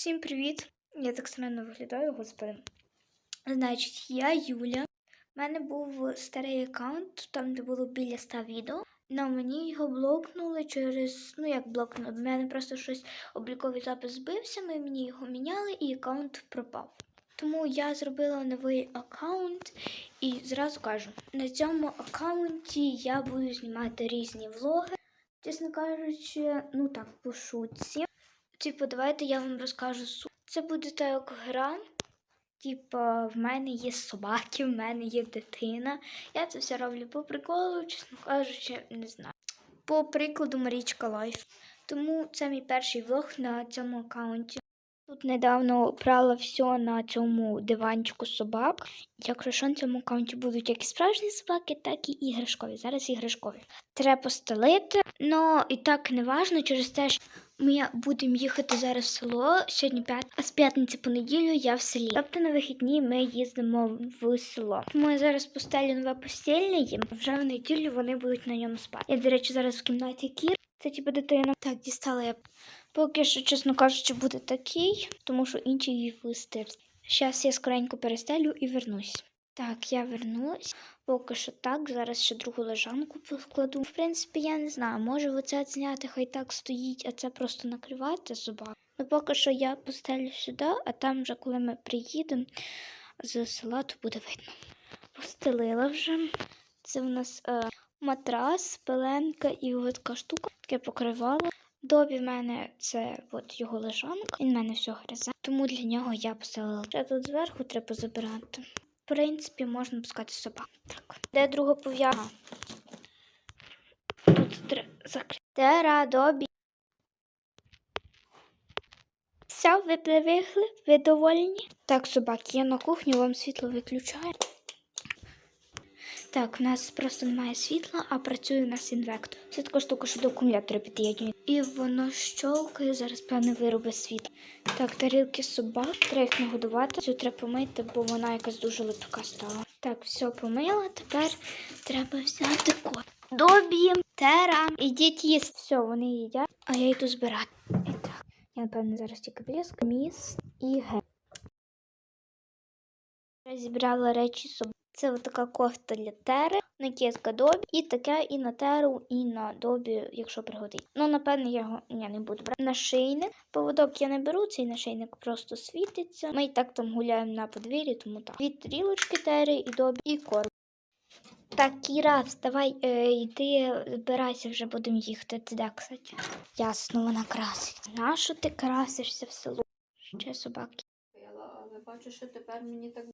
Всім привіт! Я так странно виглядаю, господи. Значить, я Юля. У мене був старий аккаунт, там де було біля 100 відео. Но мені його блокнули через. Ну як блокнули? У мене просто щось обліковий запис збився, ми мені його міняли і аккаунт пропав. Тому я зробила новий аккаунт і зразу кажу: на цьому аккаунті я буду знімати різні влоги. Чесно кажучи, ну так, по шутці. Типу, давайте я вам розкажу. Це буде так гра. Типа, в мене є собаки, в мене є дитина. Я це все роблю по приколу, чесно кажучи, не знаю. По прикладу Марічка Лайф. Тому це мій перший влог на цьому аккаунті. Тут недавно брала все на цьому диванчику собак. Якщо що на цьому аккаунті будуть як і справжні собаки, так і іграшкові. Зараз іграшкові. Треба постелити, але і так не важно через те, що ми будемо їхати зараз в село сьогодні п'ят, а з п'ятниці по неділю я в селі. Тобто на вихідні ми їздимо в село. Я зараз постелю нове постільне їм. Вже в неділю вони будуть на ньому спати. Я, до речі, зараз в кімнаті Кір. Це типу дитина. Так, дістала я. Поки що, чесно кажучи, буде такий, тому що інший її вистирт. Зараз я скоренько перестелю і вернусь. Так, я вернулась. Поки що так, зараз ще другу лежанку покладу. В принципі, я не знаю, може оце зняти, хай так стоїть, а це просто накривати собак. Ну, поки що я постелю сюди, а там вже коли ми приїдемо з села, то буде видно. Постелила вже. Це в нас е, матрас, пеленка і така штука, таке покривало. Добі в мене це от його лежанка, він в мене все гризе, тому для нього я постелила. Ще тут зверху треба забирати. В принципі, можна пускати собак. Так. Де друга пов'язка? Тут треба закрити. Тера, добі. Все, ви привикли? Ви довольні? Так, собаки, я на кухню, вам світло виключаю. Так, у нас просто немає світла, а працює у нас інвектор. Це така штука, що до акумулятора під'єднує. І воно щолкає, зараз, певне, виробить світло. Так, тарілки собак, треба їх нагодувати. Цю треба помити, бо вона якась дуже липка стала. Так, все помила. Тепер треба взяти кот. Добі, тера, ідіть їсти. Все, вони їдять, а я йду збирати. І так, я напевно зараз тільки бліск, міс і ге. Я зібрала речі собак. Це така кофта для тери, накидка добі, і таке і на теру, і на добі, якщо пригодить. Ну, напевно, я його я не буду брати. Нашийник. Поводок я не беру, цей нашийник просто світиться. Ми і так там гуляємо на подвір'ї, тому так. Дві тарілочки тери і добі, і корм. Так, Кіра, вставай, е, йди, збирайся, вже будемо їхати. Ти де, кстати? Ясно, вона красить. Нащо ти красишся в село? Ще собаки. але бачу, що тепер мені так